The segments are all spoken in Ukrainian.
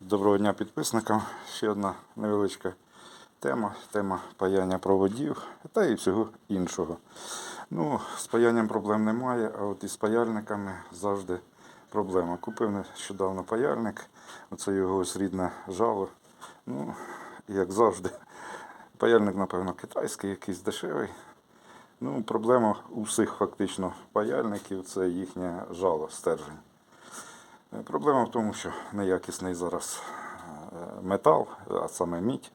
Доброго дня підписникам. Ще одна невеличка тема. Тема паяння проводів та і всього іншого. Ну, з паянням проблем немає, а от із паяльниками завжди проблема. Купив нещодавно паяльник, оце його ось рідне жало. Ну, як завжди, паяльник, напевно, китайський, якийсь дешевий. Ну, проблема у всіх фактично паяльників це їхнє жало, стержень. Е, Проблема в тому, що неякісний зараз е, метал, а саме мідь.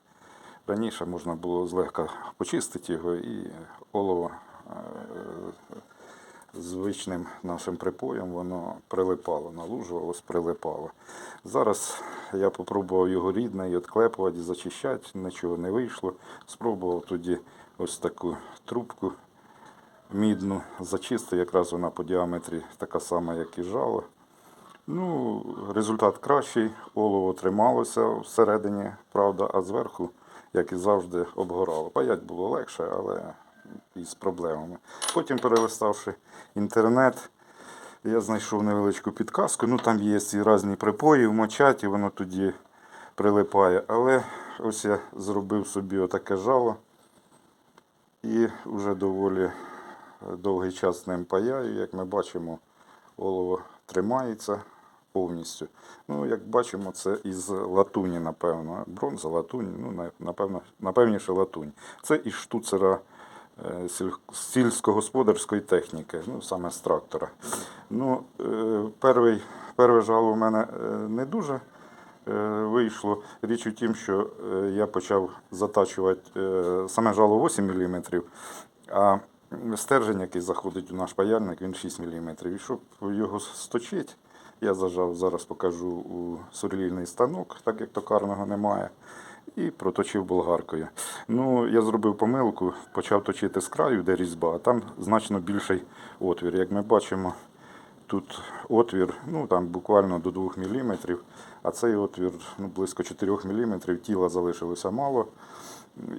Раніше можна було злегка почистити його і олово е, звичним нашим припоєм воно прилипало, налужувалось, прилипало. Зараз я попробував його рідне і відклепувати, і зачищати, нічого не вийшло. Спробував тоді ось таку трубку мідну зачистив, якраз вона по діаметрі така сама, як і жало. Ну, результат кращий, олово трималося всередині, правда, а зверху, як і завжди, обгорало. Паять було легше, але із проблемами. Потім, перелиставши інтернет, я знайшов невеличку підказку. Ну, там є ці різні припої, вмочать, і воно тоді прилипає. Але ось я зробив собі отаке жало і вже доволі довгий час ним паяю. Як ми бачимо, олово тримається повністю. Ну, як бачимо, це із латуні, напевно. Бронза, латунь, ну, напевно, напевніше латунь. Це із штуцера е, сільськогосподарської техніки, ну, саме з трактора. Ну, е, перший, перше жало у мене е, не дуже вийшло. Річ у тім, що я почав затачувати саме жало 8 мм, а стержень, який заходить у наш паяльник, він 6 мм. І щоб його сточити, я зажав, зараз покажу у сверлільний станок, так як токарного немає. І проточив болгаркою. Ну, я зробив помилку, почав точити з краю, де різьба, а там значно більший отвір. Як ми бачимо, Тут отвір, ну там буквально до 2 мм, а цей отвір ну, близько 4 мм, тіла залишилося мало,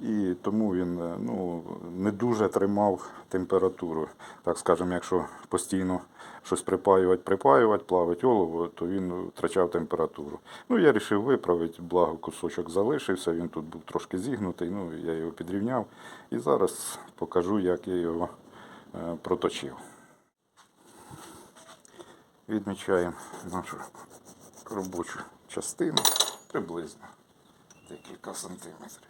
і тому він е, ну, не дуже тримав температуру. Так скажемо, якщо постійно щось припаювати, припаювати, плавить олово, то він втрачав температуру. Ну, я вирішив виправити, благо кусочок залишився, він тут був трошки зігнутий, ну, я його підрівняв. І зараз покажу, як я його е, проточив. Відмічаємо нашу робочу частину приблизно декілька сантиметрів.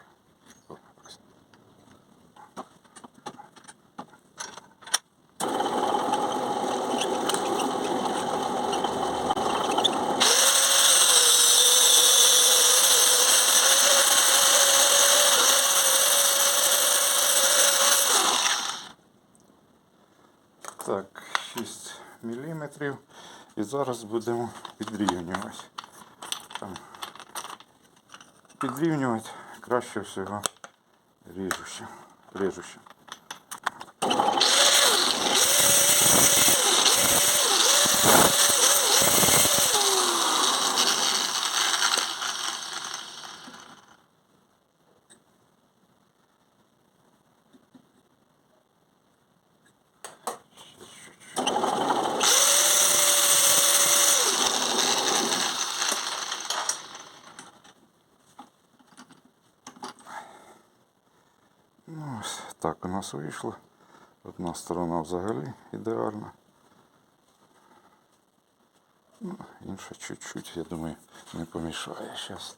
Так, 6 міліметрів. І зараз будемо підрівнювати. Там. Підрівнювати краще всього ріжуче. ріжуче. Ну, ось так у нас вийшло. Одна сторона взагалі ідеальна. Ну, інша чуть-чуть, я думаю, не помішає зараз.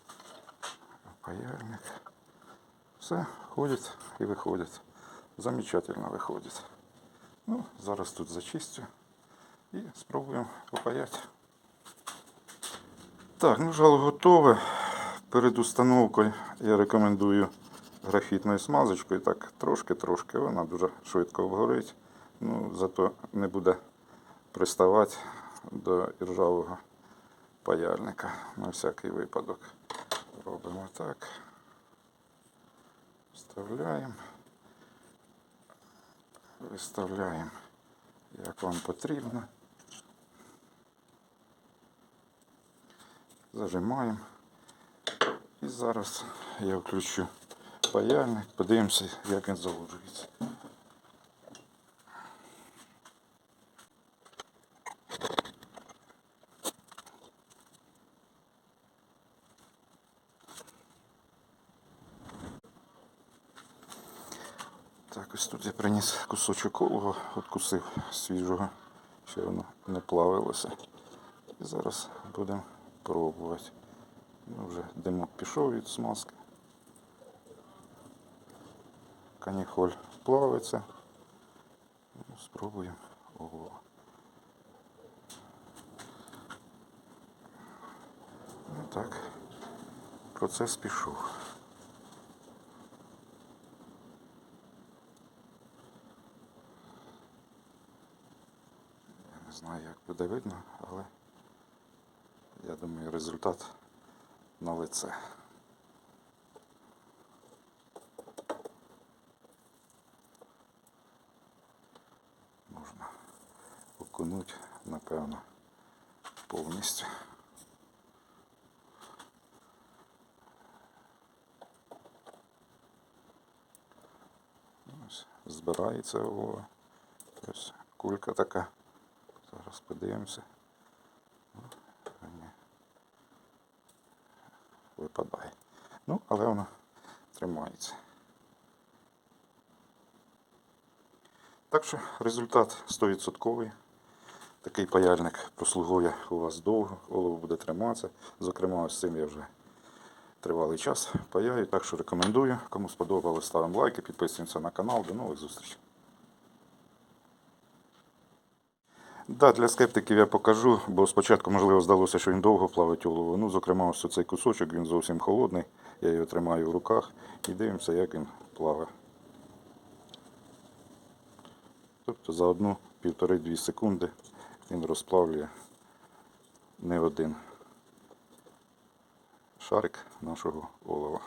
Паяльник. Все, ходить і виходить. Замечательно виходить. Ну, зараз тут зачистю і спробуємо попаяти. Так, ну жало готове. Перед установкою я рекомендую графітною смазочкою. Так, трошки-трошки, вона дуже швидко обгорить. Ну, зато не буде приставати до іржавого паяльника. На всякий випадок. Робимо так. Вставляємо. Виставляємо, як вам потрібно. Зажимаємо. І зараз я включу паяльник, подивимося, як він заложується. Так, ось тут я приніс кусочок колого, откусив свіжого, ще воно не плавилося. І зараз будемо пробувати. Ну, Вже димок пішов від смазки. Каніхоль плавиться. Ну, спробуємо олова. Ну так, процес пішов. Я не знаю, як буде видно, але я думаю, результат на лице. Можна окунути, напевно, повністю. Ось збирається олово. Ось кулька така. Зараз подивимося. Випадає. Ну, але воно тримається. Так що результат 100%. Такий паяльник прослугує у вас довго, олово буде триматися. Зокрема, з цим я вже тривалий час паяю, так що рекомендую. Кому сподобалось, ставимо лайки, підписуємося на канал. До нових зустрічей. Да, для скептиків я покажу, бо спочатку, можливо, здалося, що він довго плавить олово. Ну, зокрема, ось цей кусочок, він зовсім холодний. Я його тримаю в руках і дивимося, як він плаває. Тобто за одну півтори-дві секунди він розплавлює не один шарик нашого олова.